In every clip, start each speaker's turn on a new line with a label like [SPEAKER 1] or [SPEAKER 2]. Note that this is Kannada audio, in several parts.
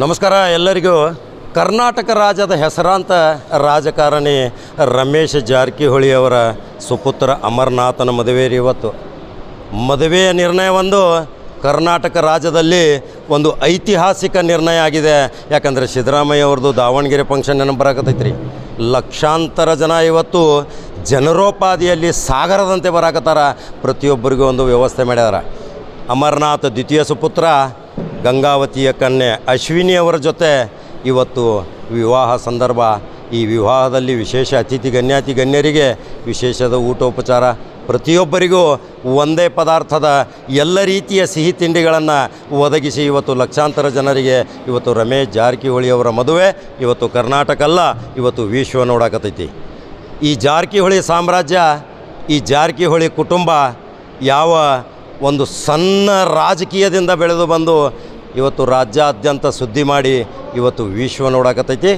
[SPEAKER 1] ನಮಸ್ಕಾರ ಎಲ್ಲರಿಗೂ. ಕರ್ನಾಟಕ ರಾಜ್ಯದ ಹೆಸರಾಂತ ರಾಜಕಾರಣಿ ರಮೇಶ್ ಜಾರಕಿಹೊಳಿ ಅವರ ಸುಪುತ್ರ ಅಮರನಾಥನ ಮದುವೆ ಇವತ್ತು. ಮದುವೆಯ ನಿರ್ಣಯ ಒಂದು ಕರ್ನಾಟಕ ರಾಜ್ಯದಲ್ಲಿ ಒಂದು ಐತಿಹಾಸಿಕ ನಿರ್ಣಯ ಆಗಿದೆ. ಯಾಕಂದರೆ ಸಿದ್ದರಾಮಯ್ಯ ಅವ್ರದ್ದು ದಾವಣಗೆರೆ ಫಂಕ್ಷನ್ ನೆನಪು ಬರಾಕತ್ತೈತ್ರಿ. ಲಕ್ಷಾಂತರ ಜನ ಇವತ್ತು ಜನರೋಪಾದಿಯಲ್ಲಿ ಸಾಗರದಂತೆ ಬರಾಕತ್ತಾರ. ಪ್ರತಿಯೊಬ್ಬರಿಗೂ ಒಂದು ವ್ಯವಸ್ಥೆ ಮಾಡ್ಯಾರ. ಅಮರನಾಥ್ ದ್ವಿತೀಯ ಸುಪುತ್ರ ಗಂಗಾವತಿಯ ಕನ್ಯೆ ಅಶ್ವಿನಿ ಅವರ ಜೊತೆ ಇವತ್ತು ವಿವಾಹ ಸಂದರ್ಭ. ಈ ವಿವಾಹದಲ್ಲಿ ವಿಶೇಷ ಅತಿಥಿ ಗಣ್ಯಾತಿ ಗಣ್ಯರಿಗೆ ವಿಶೇಷದ ಊಟೋಪಚಾರ. ಪ್ರತಿಯೊಬ್ಬರಿಗೂ ಒಂದೇ ಪದಾರ್ಥದ ಎಲ್ಲ ರೀತಿಯ ಸಿಹಿ ತಿಂಡಿಗಳನ್ನು ಒದಗಿಸಿ ಇವತ್ತು ಲಕ್ಷಾಂತರ ಜನರಿಗೆ ಇವತ್ತು ರಮೇಶ್ ಜಾರಕಿಹೊಳಿಯವರ ಮದುವೆ, ಇವತ್ತು ಕರ್ನಾಟಕ ಅಲ್ಲ, ಇವತ್ತು ವಿಶ್ವ ನೋಡಕತ್ತೈತಿ ಈ ಜಾರಕಿಹೊಳಿ ಸಾಮ್ರಾಜ್ಯ, ಈ ಜಾರಕಿಹೊಳಿ ಕುಟುಂಬ ಯಾವ ಒಂದು ಸಣ್ಣ ರಾಜಕೀಯದಿಂದ ಬೆಳೆದು ಬಂದು ಇವತ್ತು ರಾಜ್ಯಾದ್ಯಂತ ಸುದ್ದಿ ಮಾಡಿ ಇವತ್ತು ವಿಶ್ವ ನೋಡಕತ್ತೈತಿ.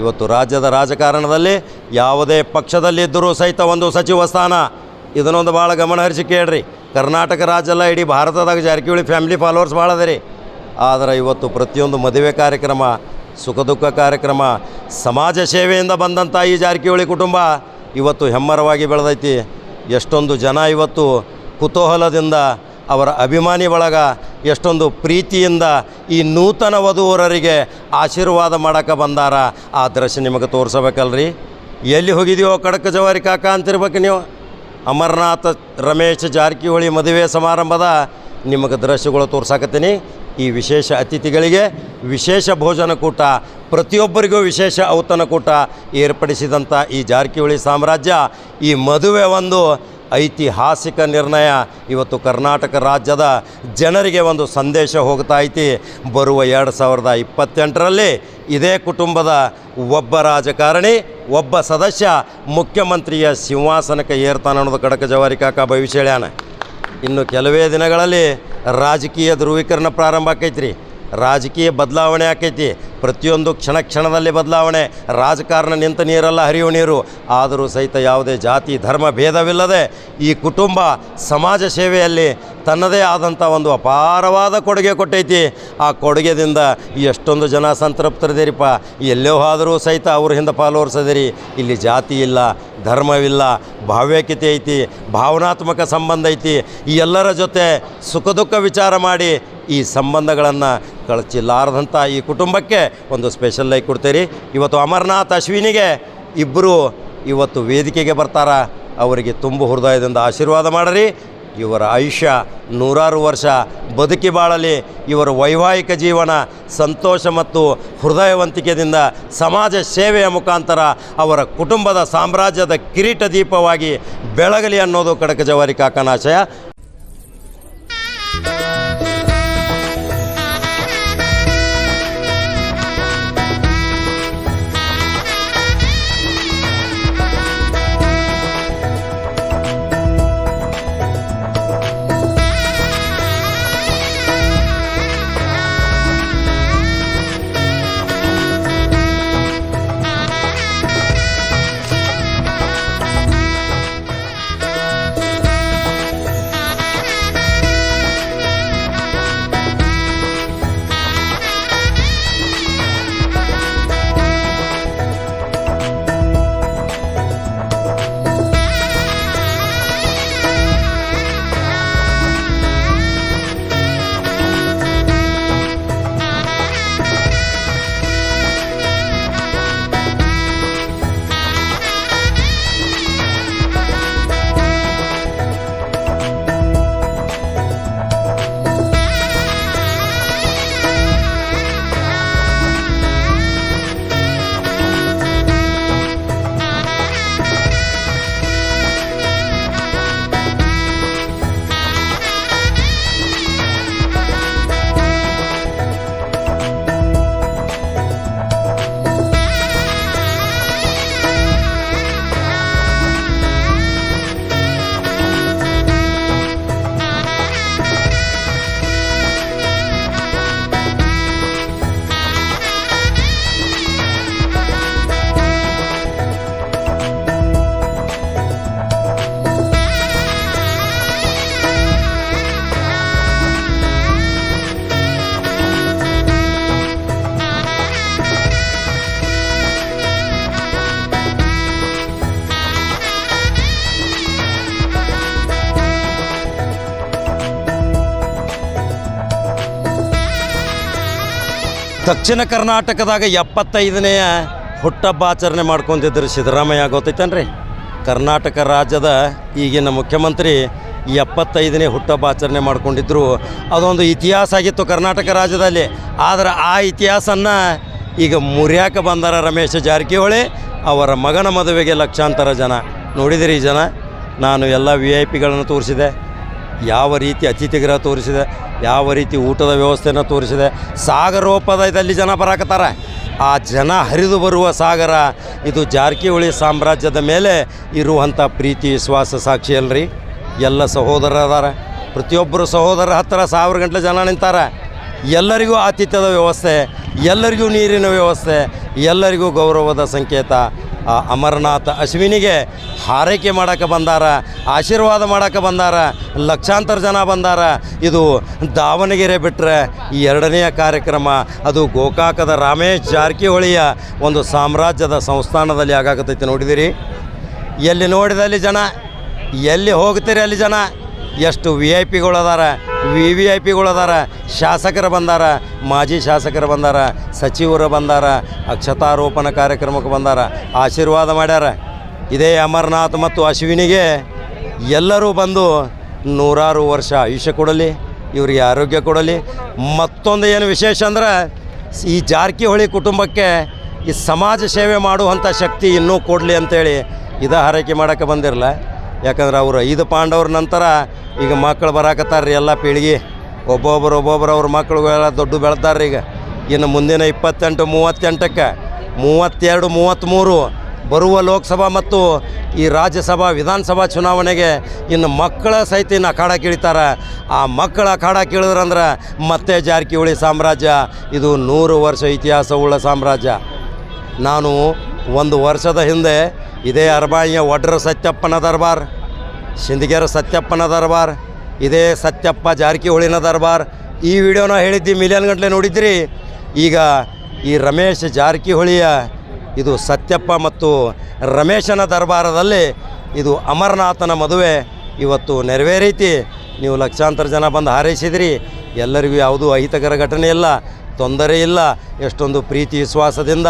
[SPEAKER 1] ಇವತ್ತು ರಾಜ್ಯದ ರಾಜಕಾರಣದಲ್ಲಿ ಯಾವುದೇ ಪಕ್ಷದಲ್ಲಿದ್ದರೂ ಸಹಿತ ಒಂದು ಸಚಿವ ಸ್ಥಾನ. ಇದನ್ನೊಂದು ಭಾಳ ಗಮನ ಹರಿಸಿ ಕೇಳ್ರಿ. ಕರ್ನಾಟಕ ರಾಜ್ಯ ಅಲ್ಲ, ಇಡೀ ಭಾರತದಾಗ ಜಾರಕಿಹೊಳಿ ಫ್ಯಾಮಿಲಿ ಫಾಲೋವರ್ಸ್ ಭಾಳ ಅದ ರೀ ಆದರೆ ಇವತ್ತು ಪ್ರತಿಯೊಂದು ಮದುವೆ ಕಾರ್ಯಕ್ರಮ, ಸುಖ ದುಃಖ ಕಾರ್ಯಕ್ರಮ, ಸಮಾಜ ಸೇವೆಯಿಂದ ಬಂದಂಥ ಈ ಜಾರಕಿಹೊಳಿ ಕುಟುಂಬ ಇವತ್ತು ಹೆಮ್ಮರವಾಗಿ ಬೆಳೆದೈತಿ. ಎಷ್ಟೊಂದು ಜನ ಇವತ್ತು ಕುತೂಹಲದಿಂದ ಅವರ ಅಭಿಮಾನಿ ಬಳಗ ಎಷ್ಟೊಂದು ಪ್ರೀತಿಯಿಂದ ಈ ನೂತನ ವಧುವರರಿಗೆ ಆಶೀರ್ವಾದ ಮಾಡಕ್ಕೆ ಬಂದಾರ. ಆ ದೃಶ್ಯ ನಿಮಗೆ ತೋರಿಸಬೇಕಲ್ರಿ? ಎಲ್ಲಿ ಹೋಗಿದೆಯೋ ಕಡಕ ಜವಾರಿ ಕಾಕ ಅಂತಿರ್ಬೇಕು ನೀವು. ಅಮರನಾಥ ರಮೇಶ್ ಜಾರಕಿಹೊಳಿ ಮದುವೆ ಸಮಾರಂಭದ ನಿಮಗೆ ದೃಶ್ಯಗಳು ತೋರ್ಸಾಕತ್ತೀನಿ. ಈ ವಿಶೇಷ ಅತಿಥಿಗಳಿಗೆ ವಿಶೇಷ ಭೋಜನ ಕೂಟ, ಪ್ರತಿಯೊಬ್ಬರಿಗೂ ವಿಶೇಷ ಔತಣಕೂಟ ಏರ್ಪಡಿಸಿದಂಥ ಈ ಜಾರಕಿಹೊಳಿ ಸಾಮ್ರಾಜ್ಯ ಈ ಮದುವೆ ಒಂದು ಐತಿಹಾಸಿಕ ನಿರ್ಣಯ. ಇವತ್ತು ಕರ್ನಾಟಕ ರಾಜ್ಯದ ಜನರಿಗೆ ಒಂದು ಸಂದೇಶ ಹೋಗ್ತಾ ಐತಿ. ಬರುವ ಎರಡು ಸಾವಿರದ ಇಪ್ಪತ್ತೆಂಟರಲ್ಲಿ ಇದೇ ಕುಟುಂಬದ ಒಬ್ಬ ರಾಜಕಾರಣಿ, ಒಬ್ಬ ಸದಸ್ಯ, ಮುಖ್ಯಮಂತ್ರಿಯ ಸಿಂಹಾಸನಕ್ಕೆ ಏರ್ತಾನೆ ಅನ್ನೋದು ಕಡಕ ಜವಾರಿ ಕಾಕ ಭವಿಷ್ಯ ಇನ್ನು ಕೆಲವೇ ದಿನಗಳಲ್ಲಿ ರಾಜಕೀಯ ಧ್ರುವೀಕರಣ ಪ್ರಾರಂಭ ಆಕೈತ್ರಿ. ರಾಜಕೀಯ ಬದಲಾವಣೆ ಆಕೈತಿ. ಪ್ರತಿಯೊಂದು ಕ್ಷಣ ಕ್ಷಣದಲ್ಲಿ ಬದಲಾವಣೆ. ರಾಜಕಾರಣ ನಿಂತ ನೀರಲ್ಲ ಹರಿಯುವ ನೀರು. ಆದರೂ ಸಹಿತ ಯಾವುದೇ ಜಾತಿ, ಧರ್ಮ, ಭೇದವಿಲ್ಲದೆ ಈ ಕುಟುಂಬ ಸಮಾಜ ಸೇವೆಯಲ್ಲಿ ತನ್ನದೇ ಆದಂಥ ಒಂದು ಅಪಾರವಾದ ಕೊಡುಗೆ ಕೊಟ್ಟೈತಿ. ಆ ಕೊಡುಗೆದಿಂದ ಎಷ್ಟೊಂದು ಜನ ಸಂತೃಪ್ತರಿದ್ದೀರಿಪ್ಪ. ಎಲ್ಲೋ ಆದರೂ ಸಹಿತ ಅವ್ರ ಹಿಂದೆ ಫಾಲೋವರ್ಸ್ ಅದಿರಿ ಇಲ್ಲಿ ಜಾತಿ ಇಲ್ಲ, ಧರ್ಮವಿಲ್ಲ, ಭಾವ್ಯಕತೆ ಐತಿ, ಭಾವನಾತ್ಮಕ ಸಂಬಂಧ ಐತಿ. ಈ ಎಲ್ಲರ ಜೊತೆ ಸುಖ ದುಃಖ ವಿಚಾರ ಮಾಡಿ ಈ ಸಂಬಂಧಗಳನ್ನು ಕಳಚಿಲ್ಲಾರದಂಥ ಈ ಕುಟುಂಬಕ್ಕೆ ಒಂದು ಸ್ಪೆಷಲ್ ಲೈಕ್ ಕೊಡ್ತೀರಿ. ಇವತ್ತು ಅಮರನಾಥ್ ಅಶ್ವಿನಿಗೆ ಇಬ್ಬರು ಇವತ್ತು ವೇದಿಕೆಗೆ ಬರ್ತಾರ. ಅವರಿಗೆ ತುಂಬ ಹೃದಯದಿಂದ ಆಶೀರ್ವಾದ ಮಾಡಿರಿ. ಇವರ ಆಯುಷ್ಯ ನೂರಾರು ವರ್ಷ ಬದುಕಿ ಬಾಳಲಿ. ಇವರ ವೈವಾಹಿಕ ಜೀವನ ಸಂತೋಷ ಮತ್ತು ಹೃದಯವಂತಿಕೆಯಿಂದ ಸಮಾಜ ಸೇವೆಯ ಮುಖಾಂತರ ಅವರ ಕುಟುಂಬದ ಸಾಮ್ರಾಜ್ಯದ ಕಿರೀಟ ದೀಪವಾಗಿ ಬೆಳಗಲಿ ಅನ್ನೋದು ಕಡಕ ಜವಾರಿ ಕಾಕನ ದಕ್ಷಿಣ ಕರ್ನಾಟಕದಾಗ ಎಪ್ಪತ್ತೈದನೆಯ ಹುಟ್ಟಬ್ಬ ಆಚರಣೆ ಮಾಡ್ಕೊಂತಿದ್ರು ಸಿದ್ದರಾಮಯ್ಯ ಗೊತ್ತೈತೇನ್ರಿ? ಕರ್ನಾಟಕ ರಾಜ್ಯದ ಈಗಿನ ಮುಖ್ಯಮಂತ್ರಿ ಎಪ್ಪತ್ತೈದನೇ ಹುಟ್ಟಬ್ಬ ಆಚರಣೆ ಮಾಡ್ಕೊಂಡಿದ್ರು. ಅದೊಂದು ಇತಿಹಾಸ ಆಗಿತ್ತು ಕರ್ನಾಟಕ ರಾಜ್ಯದಲ್ಲಿ. ಆದರೆ ಆ ಇತಿಹಾಸನ್ನು ಈಗ ಮುರಿಯಾಕ ಬಂದಾರ ರಮೇಶ್ ಜಾರಕಿಹೊಳಿ ಅವರ ಮಗನ ಮದುವೆಗೆ ಲಕ್ಷಾಂತರ ಜನ. ನೋಡಿದಿರಿ ಈ ಜನ? ನಾನು ಎಲ್ಲ ವಿ ಐ ಪಿಗಳನ್ನು ತೋರಿಸಿದೆ. ಯಾವ ರೀತಿ ಅತಿಥಿಗೃಹ ತೋರಿಸಿದೆ, ಯಾವ ರೀತಿ ಊಟದ ವ್ಯವಸ್ಥೆನ ತೋರಿಸಿದೆ ಸಾಗರೋಪದಯದಲ್ಲಿ ಜನ ಬರಾಕತ್ತಾರೆ. ಆ ಜನ ಹರಿದು ಬರುವ ಸಾಗರ, ಇದು ಜಾರಕಿಹೊಳಿ ಸಾಮ್ರಾಜ್ಯದ ಮೇಲೆ ಇರುವಂಥ ಪ್ರೀತಿ, ವಿಶ್ವಾಸ ಸಾಕ್ಷಿ ಅಲ್ರಿ. ಎಲ್ಲ ಸಹೋದರ ಅದಾರ ಪ್ರತಿಯೊಬ್ಬರು ಸಹೋದರ ಹತ್ತಿರ ಸಾವಿರ ಗಂಟಲೆ ಜನ ನಿಂತಾರ. ಎಲ್ಲರಿಗೂ ಆತಿಥ್ಯದ ವ್ಯವಸ್ಥೆ, ಎಲ್ಲರಿಗೂ ನೀರಿನ ವ್ಯವಸ್ಥೆ, ಎಲ್ಲರಿಗೂ ಗೌರವದ ಸಂಕೇತ. ಅಮರನಾಥ ಅಶ್ವಿನಿಗೆ ಹಾರೈಕೆ ಮಾಡೋಕ್ಕೆ ಬಂದಾರ, ಆಶೀರ್ವಾದ ಮಾಡಕ್ಕೆ ಬಂದಾರ, ಲಕ್ಷಾಂತರ ಜನ ಬಂದಾರ. ಇದು ದಾವಣಗೆರೆ ಬಿಟ್ಟರೆ ಈ ಎರಡನೆಯ ಕಾರ್ಯಕ್ರಮ. ಅದು ಗೋಕಾಕದ ರಾಮೇಶ್ ಜಾರಕಿಹೊಳಿಯ ಒಂದು ಸಾಮ್ರಾಜ್ಯದ ಸಂಸ್ಥಾನದಲ್ಲಿ ಆಗಾಕತ್ತೈತಿ. ನೋಡಿದಿರಿ? ಎಲ್ಲಿ ನೋಡಿದಲ್ಲಿ ಜನ? ಎಲ್ಲಿ ಹೋಗ್ತೀರಿ ಅಲ್ಲಿ ಜನ? ಎಷ್ಟು ವಿ ಐ ಪಿಗಳು ಅದಾರ ವಿ ವಿ ಐ ಪಿಗಳು ಶಾಸಕರು ಬಂದಾರ, ಮಾಜಿ ಶಾಸಕರು ಬಂದಾರ, ಸಚಿವರು ಬಂದಾರ, ಅಕ್ಷತಾರೋಪಣ ಕಾರ್ಯಕ್ರಮಕ್ಕೆ ಬಂದಾರ, ಆಶೀರ್ವಾದ ಮಾಡ್ಯಾರ. ಇದೇ ಅಮರನಾಥ್ ಮತ್ತು ಅಶ್ವಿನಿಗೆ ಎಲ್ಲರೂ ಬಂದು ನೂರಾರು ವರ್ಷ ಆಯುಷ್ಯ ಕೊಡಲಿ, ಇವರಿಗೆ ಆರೋಗ್ಯ ಕೊಡಲಿ. ಮತ್ತೊಂದು ಏನು ವಿಶೇಷ ಅಂದ್ರೆ, ಈ ಜಾರಕಿಹೊಳಿ ಕುಟುಂಬಕ್ಕೆ ಈ ಸಮಾಜ ಸೇವೆ ಮಾಡುವಂಥ ಶಕ್ತಿ ಇನ್ನೂ ಕೊಡಲಿ ಅಂತೇಳಿ ಇದ ಹಾರೈಕೆ ಮಾಡೋಕ್ಕೆ ಬಂದಿರಲ್ಲ. ಯಾಕಂದ್ರೆ ಅವರು ಐದು ಪಾಂಡವ್ರ ನಂತರ ಈಗ ಮಕ್ಕಳು ಬರಾಕತ್ತಾರ್ರಿ ಎಲ್ಲ ಪೀಳಿಗೆ. ಒಬ್ಬೊಬ್ಬರು ಒಬ್ಬೊಬ್ಬರು ಅವ್ರ ಮಕ್ಕಳುಗಳೆಲ್ಲ ದೊಡ್ಡ ಬೆಳೆದಾರ್ರಿ ಈಗ. ಇನ್ನು ಮುಂದಿನ ಇಪ್ಪತ್ತೆಂಟು, ಮೂವತ್ತೆಂಟಕ್ಕೆ ಮೂವತ್ತೆರಡು, ಮೂವತ್ತ್ಮೂರು ಬರುವ ಲೋಕಸಭಾ ಮತ್ತು ಈ ರಾಜ್ಯಸಭಾ, ವಿಧಾನಸಭಾ ಚುನಾವಣೆಗೆ ಇನ್ನು ಮಕ್ಕಳ ಸಹಿತ ಇನ್ನು ಅಖಾಡ ಕೀಳ್ತಾರೆ. ಆ ಮಕ್ಕಳ ಅಖಾಡ ಕೀಳಿದ್ರಂದ್ರೆ ಮತ್ತೆ ಜಾರಕಿಹೊಳಿ ಸಾಮ್ರಾಜ್ಯ, ಇದು ನೂರು ವರ್ಷ ಇತಿಹಾಸವುಳ್ಳ ಸಾಮ್ರಾಜ್ಯ. ನಾನು ಒಂದು ವರ್ಷದ ಹಿಂದೆ ಇದೇ ಅರಬಾಯಿಯ ಒಡ್ರ ಸತ್ಯಪ್ಪನ ದರ್ಬಾರ್ ಸಿಂದಗಿರ ಸತ್ಯಪ್ಪನ ದರ್ಬಾರ್, ಇದೇ ಸತ್ಯಪ್ಪ ಜಾರಕಿಹೊಳಿನ ದರ್ಬಾರ್. ಈ ವಿಡಿಯೋನ ಹೇಳಿದ್ದು ಮಿಲಿಯನ್ ಗಂಟಲೆ ನೋಡಿದ್ರಿ? ಈಗ ಈ ರಮೇಶ್ ಜಾರಕಿಹೊಳಿಯ ಇದು ಸತ್ಯಪ್ಪ ಮತ್ತು ರಮೇಶನ ದರ್ಬಾರದಲ್ಲಿ ಇದು ಅಮರನಾಥನ ಮದುವೆ ಇವತ್ತು ನೆರವೇರೈತಿ. ನೀವು ಲಕ್ಷಾಂತರ ಜನ ಬಂದು ಹಾರೈಸಿದ್ರಿ. ಎಲ್ಲರಿಗೂ ಯಾವುದೂ ಅಹಿತಕರ ಘಟನೆ ಇಲ್ಲ, ತೊಂದರೆ ಇಲ್ಲ, ಎಷ್ಟೊಂದು ಪ್ರೀತಿ, ವಿಶ್ವಾಸದಿಂದ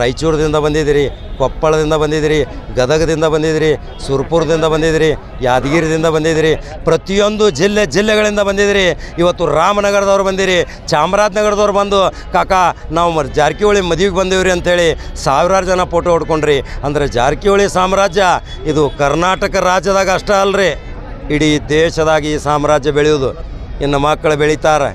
[SPEAKER 1] ರಾಯಚೂರದಿಂದ ಬಂದಿದ್ದೀರಿ, ಕೊಪ್ಪಳದಿಂದ ಬಂದಿದ್ದೀರಿ, ಗದಗದಿಂದ ಬಂದಿದ್ದೀರಿ, ಸುರ್ಪುರದಿಂದ ಬಂದಿದ್ದೀರಿ ಯಾದಗಿರಿದಿಂದ ಬಂದಿದ್ದೀರಿ, ಪ್ರತಿಯೊಂದು ಜಿಲ್ಲೆ ಜಿಲ್ಲೆಗಳಿಂದ ಬಂದಿದ್ದೀರಿ. ಇವತ್ತು ರಾಮನಗರದವ್ರು ಬಂದಿರಿ, ಚಾಮರಾಜನಗರದವ್ರು ಬಂದು, ಕಾಕಾ, ನಾವು ಜಾರಕಿಹೊಳಿ ಮದುವೆಗೆ ಬಂದೇವ್ರಿ ಅಂಥೇಳಿ ಸಾವಿರಾರು ಜನ ಫೋಟೋ ಹೊಡ್ಕೊಂಡ್ರಿ. ಅಂದರೆ ಜಾರಕಿಹೊಳಿ ಸಾಮ್ರಾಜ್ಯ, ಇದು ಕರ್ನಾಟಕ ರಾಜ್ಯದಾಗ ಅಷ್ಟೇ ಅಲ್ರಿ. ಇಡೀ ದೇಶದಾಗ ಈ ಸಾಮ್ರಾಜ್ಯ ಬೆಳೆಯೋದು. ಇನ್ನು ಮಕ್ಕಳು ಬೆಳೀತಾರೆ.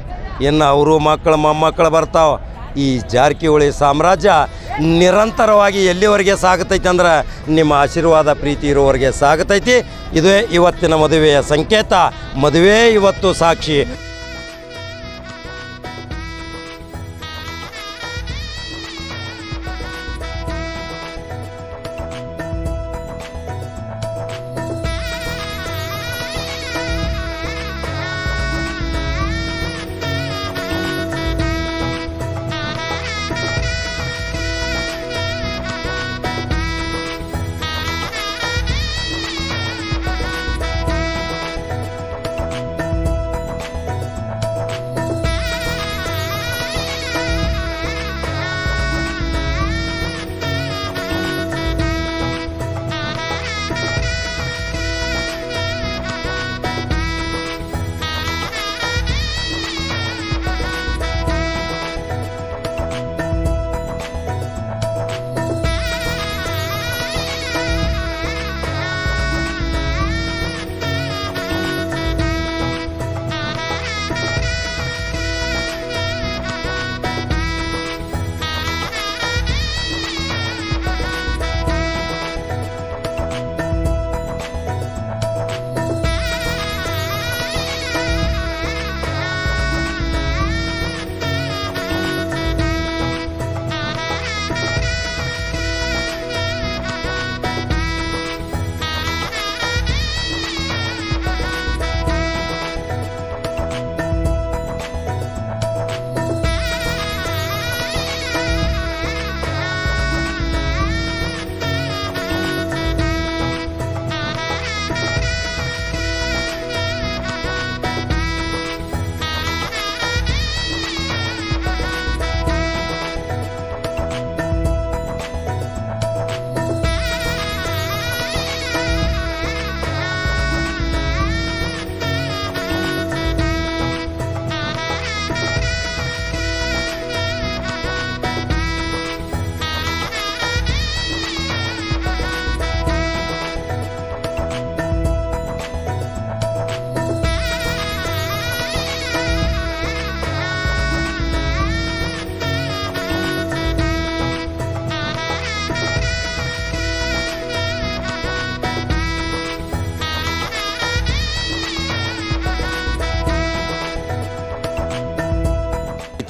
[SPEAKER 1] ಇನ್ನು ಅವರು ಮಕ್ಕಳು, ಮೊಮ್ಮಕ್ಕಳು ಬರ್ತಾವೆ. ಈ ಜಾರಕಿಹೊಳಿ ಸಾಮ್ರಾಜ್ಯ ನಿರಂತರವಾಗಿ ಎಲ್ಲಿವರೆಗೆ ಸಾಗತೈತಿ ಅಂದ್ರೆ ನಿಮ್ಮ ಆಶೀರ್ವಾದ ಪ್ರೀತಿ ಇರುವವರೆಗೆ ಸಾಗತೈತಿ. ಇದೇ ಇವತ್ತಿನ ಮದುವೆಯ ಸಂಕೇತ. ಮದುವೆ ಇವತ್ತು ಸಾಕ್ಷಿ.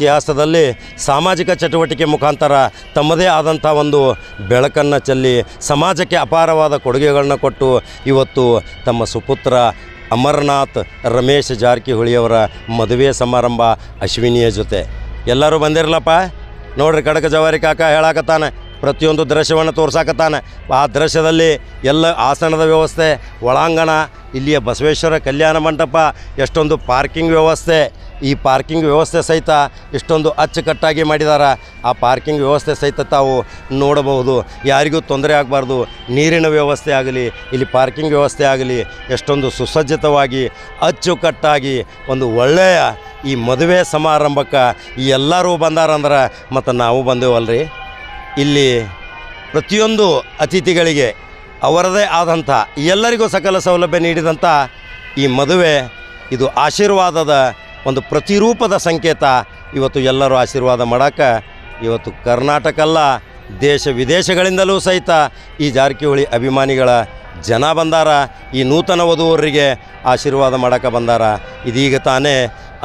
[SPEAKER 1] ಇತಿಹಾಸದಲ್ಲಿ ಸಾಮಾಜಿಕ ಚಟುವಟಿಕೆ ಮುಖಾಂತರ ತಮ್ಮದೇ ಆದಂಥ ಒಂದು ಬೆಳಕನ್ನು ಚೆಲ್ಲಿ ಸಮಾಜಕ್ಕೆ ಅಪಾರವಾದ ಕೊಡುಗೆಗಳನ್ನ ಕೊಟ್ಟು ಇವತ್ತು ತಮ್ಮ ಸುಪುತ್ರ ಅಮರನಾಥ್ ರಮೇಶ್ ಜಾರಕಿಹೊಳಿಯವರ ಮದುವೆ ಸಮಾರಂಭ ಅಶ್ವಿನಿಯ ಜೊತೆ. ಎಲ್ಲರೂ ಬಂದಿರಲಪ್ಪ? ನೋಡ್ರಿ ಕಡಕ ಜವಾರಿ ಕಾಕ ಹೇಳಾಕತ್ತಾನೆ. ಪ್ರತಿಯೊಂದು ದೃಶ್ಯವನ್ನು ತೋರ್ಸಾಕತ್ತಾನೆ. ಆ ದೃಶ್ಯದಲ್ಲಿ ಎಲ್ಲ ಆಸನದ ವ್ಯವಸ್ಥೆ, ಒಳಾಂಗಣ, ಇಲ್ಲಿಯ ಬಸವೇಶ್ವರ ಕಲ್ಯಾಣ ಮಂಟಪ, ಎಷ್ಟೊಂದು ಪಾರ್ಕಿಂಗ್ ವ್ಯವಸ್ಥೆ. ಈ ಪಾರ್ಕಿಂಗ್ ವ್ಯವಸ್ಥೆ ಸಹಿತ ಇಷ್ಟೊಂದು ಅಚ್ಚುಕಟ್ಟಾಗಿ ಮಾಡಿದ್ದಾರೆ ಆ ಪಾರ್ಕಿಂಗ್ ವ್ಯವಸ್ಥೆ ಸಹಿತ ತಾವು ನೋಡಬಹುದು. ಯಾರಿಗೂ ತೊಂದರೆ ಆಗಬಾರ್ದು. ನೀರಿನ ವ್ಯವಸ್ಥೆ ಆಗಲಿ, ಇಲ್ಲಿ ಪಾರ್ಕಿಂಗ್ ವ್ಯವಸ್ಥೆ ಆಗಲಿ, ಎಷ್ಟೊಂದು ಸುಸಜ್ಜಿತವಾಗಿ, ಅಚ್ಚುಕಟ್ಟಾಗಿ, ಒಂದು ಒಳ್ಳೆಯ ಈ ಮದುವೆ ಸಮಾರಂಭಕ್ಕೆ ಎಲ್ಲರೂ ಬಂದಾರಂದ್ರೆ ಮತ್ತು ನಾವು ಬಂದೇವಲ್ರಿ? ಇಲ್ಲಿ ಪ್ರತಿಯೊಂದು ಅತಿಥಿಗಳಿಗೆ ಅವರದೇ ಆದಂಥ ಎಲ್ಲರಿಗೂ ಸಕಲ ಸೌಲಭ್ಯ ನೀಡಿದಂಥ ಈ ಮದುವೆ, ಇದು ಆಶೀರ್ವಾದದ ಒಂದು ಪ್ರತಿರೂಪದ ಸಂಕೇತ. ಇವತ್ತು ಎಲ್ಲರೂ ಆಶೀರ್ವಾದ ಮಾಡೋಕ್ಕೆ ಇವತ್ತು ಕರ್ನಾಟಕ ಅಲ್ಲ, ದೇಶ ವಿದೇಶಗಳಿಂದಲೂ ಸಹಿತ ಈ ಜಾರಕಿಹೊಳಿ ಅಭಿಮಾನಿಗಳ ಜನ ಬಂದಾರ, ಈ ನೂತನ ವಧುವರಿಗೆ ಆಶೀರ್ವಾದ ಮಾಡೋಕೆ ಬಂದಾರ. ಇದೀಗ ತಾನೇ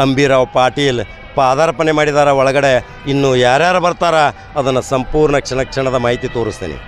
[SPEAKER 1] ಅಂಬಿರಾವ್ ಪಾಟೀಲ್ ಪಾದಾರ್ಪಣೆ ಮಾಡಿದಾರ ಒಳಗಡೆ ಇನ್ನು ಯಾರ್ಯಾರು ಬರ್ತಾರ ಅದನ್ನು ಸಂಪೂರ್ಣ ಕ್ಷಣ ಕ್ಷಣದ ಮಾಹಿತಿ ತೋರಿಸ್ತೀನಿ.